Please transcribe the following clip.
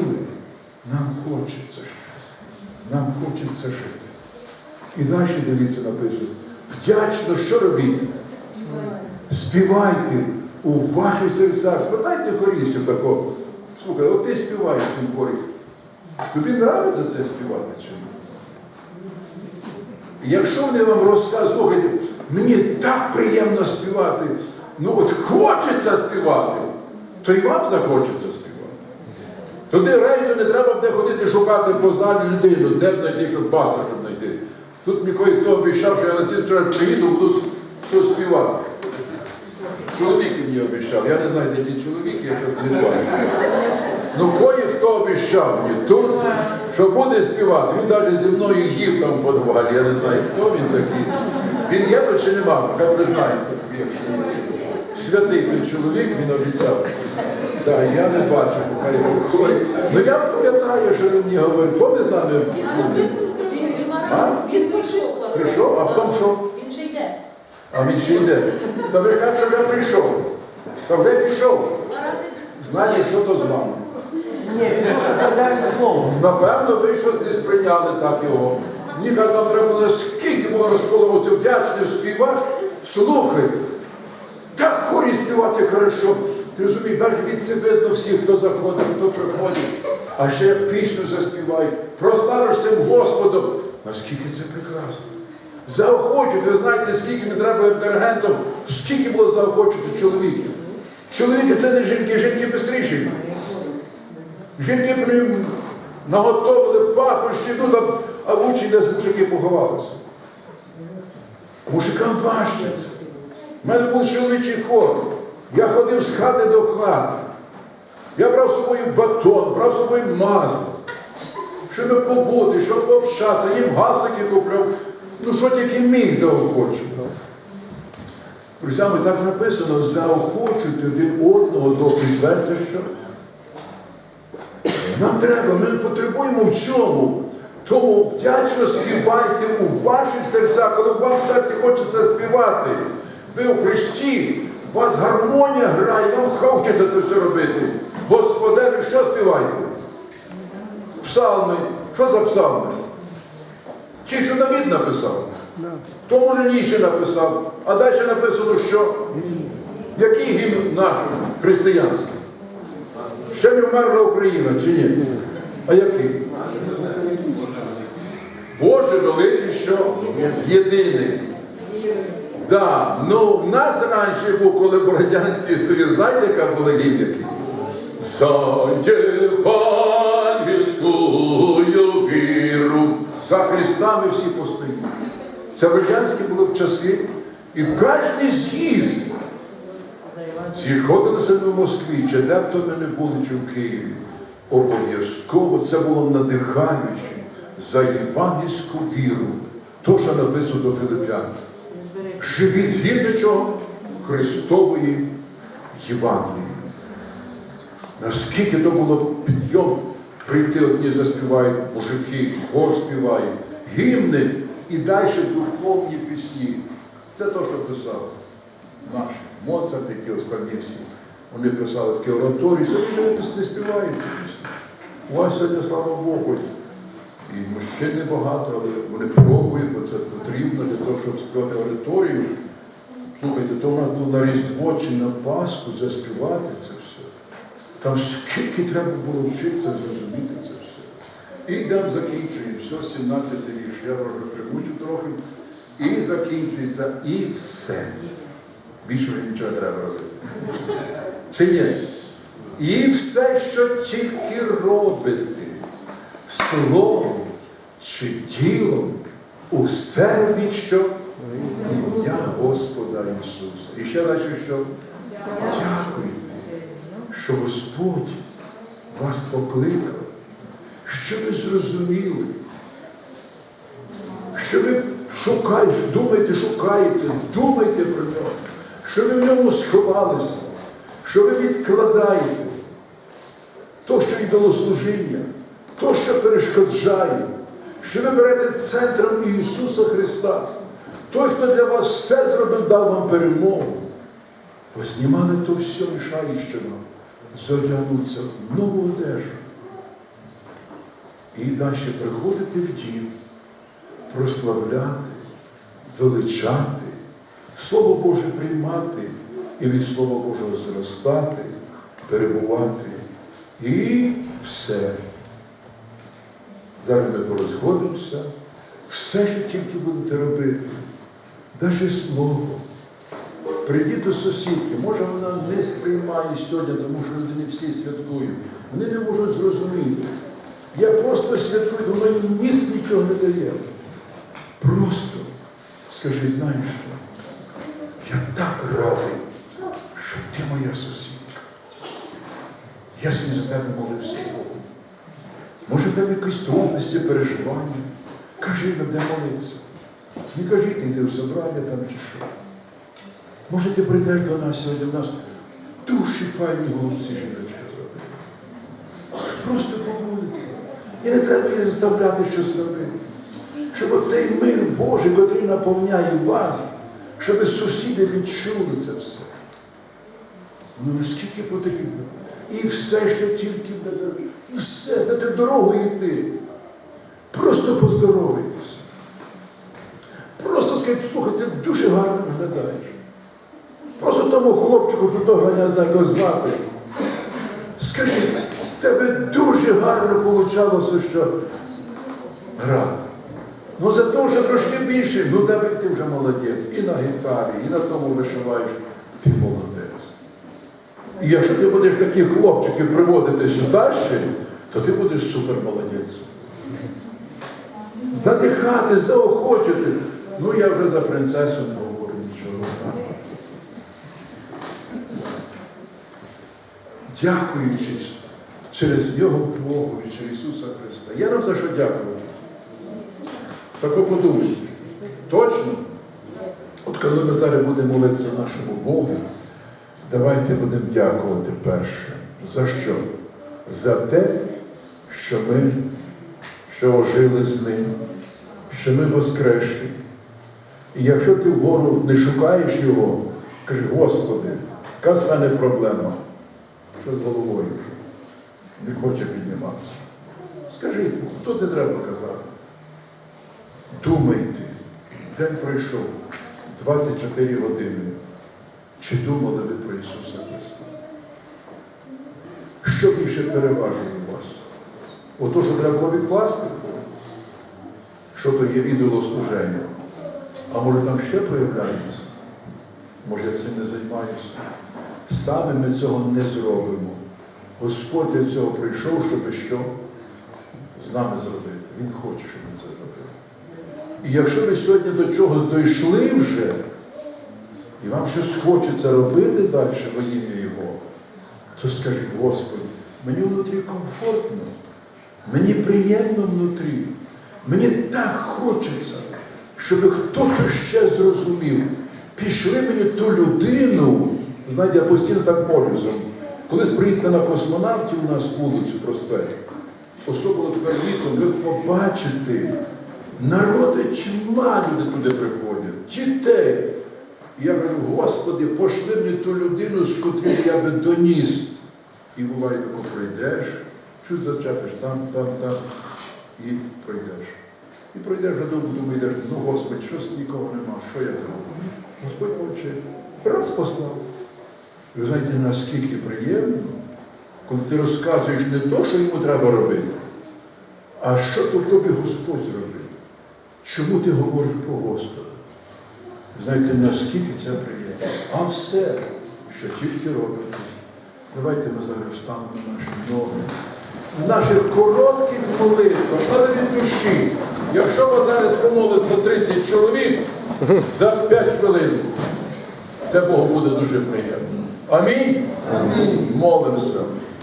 хотіли, нам хочеться щось. Нам хочеться жити. І далі дивіться написано. Вдячно, що робіть? Співайте у ваших серцях. Спитайте хорістів такого. Слухай, от ти співаєш цьому хорі. Тобі подобається це співати чи ні? Якщо вони вам розказують, слухайте, мені так приємно співати, ну от хочеться співати, то і вам захочеться. Туди рейду не треба буде ходити шукати по людину, де б знайти, щоб баса щоб знайти. Тут мені хто обіцяв, що я на слідчий раз приїду, буду тут співати. Чоловік мені обіцяв, я не знаю, де ті чоловіки, я щось не бачу. Ну кої хто обіцяв мені тут, що буде співати. Він навіть зі мною їв там в подвалі, я не знаю, хто він такий. Він є тут чи нема, хай признається, якщо є. Святий той чоловік, він обіцяв. Так, я не бачу, поки я виходить. Ну я пам'ятаю, що він мені говорив, хто з нами? Він прийшов. Прийшов, а потім що? Він ще йде. А він ще йде. Та ви кажете, що я прийшов. Та вже пішов. Знаєте, що то з вами? Ні, він може слово. Напевно, ви щось не сприйняли так його. Мені каже, треба було скільки було розколовувати вдячний співаш. Слухай, так хорі співати хорошо. Ти розумієш, навіть від себе всіх, хто заходить, хто приходить. А ще пісню заспівай. Прославиш цим Господом. Наскільки це прекрасно. Заохочують, ви знаєте, скільки не треба диригентом, скільки було заохочувати чоловіків. Чоловіки це не жінки, жінки бистріші. Жінки наготовили пахощі, ну, там, а в учі десь мужики поховалися. Мужикам важче це. У мене був чоловічий хор. Я ходив з хати до хати. Я брав з собою батон, брав з собою масло. Щоб побути, щоб пообщатися, їм гаслики купляв. Ну що тільки міг заохочувати. Друзями, так написано, заохочуйте один одного до зветься що. Нам треба, ми потребуємо в цьому. Тому вдячно співайте у ваших серцях, коли вам в серці хочеться співати. Ви у Христі, у вас гармонія грає, вам хочеться це все робити. Господеві, що співайте? Псалми. Що за псалми? Ті, що Давід написав. Хто може Ніше написав? А далі написано, що який гімн наш християнський? Ще не вмерла Україна, чи ні? А який? Боже великий, що єдиний. Да, ну в нас раніше був, коли був Радянський Союз, знаєте, яка була гімн? За євангельською віру. За Христа ми всі постоїмо. Це в радянські були часи. І кожен з'їзд Зіходилися в Москві, чи де б то ми не були, чи в Києві. Обов'язково це було надихаюче за євангельську віру. То, що написано до Филиппян. Живіть згідно? Христової Євангелії. Наскільки то було підйом прийти одні заспівають мужики, хор співають, гімни і далі духовні пісні. Це то, що писав наш Моцарт, які останні всі. Вони писали такі ораторії, що не співають пісні. У вас сьогодні, слава Богу, і мужчин небагато, але вони пробують, бо це потрібно для того, щоб співати ораторію. Слухайте, то нас було на Різдво чи на Пасху заспівати це все. Там скільки треба було вчитися, зрозуміти це все. І йдемо, закінчуємо. Все, 17 вірш. Я вже примучу трохи. І закінчується, і все. Більше вже нічого треба робити. Чи ні? І все, що тільки робите, словом чи ділом, усе робіть, що ім'я Господа Ісуса. І ще далі, що дякуйте, що Господь вас покликав, що ви зрозуміли, що ви шукаєте, думаєте, шукаєте, думайте про нього, що ви в ньому сховалися, що ви відкладаєте то, що ідолослужіння, то, що перешкоджає, що ви берете центром Ісуса Христа. Той, хто для вас все зробив, дав вам перемогу. Познімали то все мішаюче нам, зодягнуться в нову одежу, І далі приходити в дім, прославляти, величати, Слово Боже приймати і від Слова Божого зростати, перебувати. І все. Зараз ми порозходимося, все, що тільки будете робити, навіть слово. Прийдіть до сусідки, може вона не сприймає сьогодні, тому що люди не всі святкують. Вони не можуть зрозуміти. Я просто святкую, воно їм ніс нічого не дає. Просто скажи, знаєш що? Я так радий, що ти моя сусідка. Я сьогодні за тебе молився. Може, тебе якісь трудності, переживання. Кажи нам, де молитися. Не кажи, ти йди в собрання там чи що. Може, ти прийдеш до нас сьогодні, в нас душі файні голубці жіночки зробити. Просто помолити. І не треба її заставляти щось робити. Щоб оцей мир Божий, котрий наповняє вас, щоб сусіди відчули це все. Ну наскільки потрібно. І все, що тільки буде, і все, дати дорогу йти. Просто поздоровайтеся. Просто скажіть, слухай, ти дуже гарно виглядаєш. Просто тому хлопчику тут я знаю, його звати. Скажи, тебе дуже гарно вийшло, що грати. Ну за те, що трошки більше, ну тебе ти вже молодець. І на гітарі, і на тому вишиваєш. Ти молодець. І якщо ти будеш таких хлопчиків приводити сюди то ти будеш супер молодець. Надихати, заохочити. Ну я вже за принцесу не говорю нічого. Дякуючи через нього Богу і через Ісуса Христа. Я нам за що дякую. Так подумайте. Точно? От коли ми зараз будемо молитися нашому Богу, давайте будемо дякувати перше. За що? За те, що ми що ожили з ним, що ми воскрешлі. І якщо ти вгору не шукаєш його, кажи, Господи, яка з мене проблема? Що з головою? Не хоче підніматися. Скажіть, тут не треба казати. Думайте, день пройшов 24 години. Чи думали ви про Ісуса Христа? Що більше переважує вас? Ото, що треба було відкласти, що то є ідолослуження. А може там ще проявляється? Може я цим не займаюся? Саме ми цього не зробимо. Господь для цього прийшов, щоб що? З нами зробити. Він хоче, щоб ми це зробили. І якщо ви сьогодні до чогось дійшли вже, і вам щось хочеться робити далі во ім'я Його, то скажіть, Господи, мені внутрі комфортно, мені приємно внутрі, мені так хочеться, щоб хтось ще зрозумів. Пішли мені ту людину, знаєте, я постійно так молюся. Колись приїхали на космонавтів у нас вулицю проспект, особливо тепер літом, ви побачите, народи чимла люди туди приходять, дітей. Я кажу, Господи, пошли мені ту людину, з котрою я би доніс. І буває, тако пройдеш, чуть зачепиш там, там, там, і пройдеш. І пройдеш додому, думаю, йдеш, ну Господи, щось нікого нема, що я зроблю? Господь мовчить. Раз послав. Ви знаєте, наскільки приємно, коли ти розказуєш не то, що йому треба робити, а що то тобі Господь зробив. Чому ти говориш про Господа? Знаєте, наскільки це приємно. А все, що тільки робите. Давайте ми зараз встанемо на наші ноги. В наших коротких молитвах, але від душі. Якщо ви зараз помолиться 30 чоловік за 5 хвилин, це Богу буде дуже приємно. Амінь? Амінь. Молимося.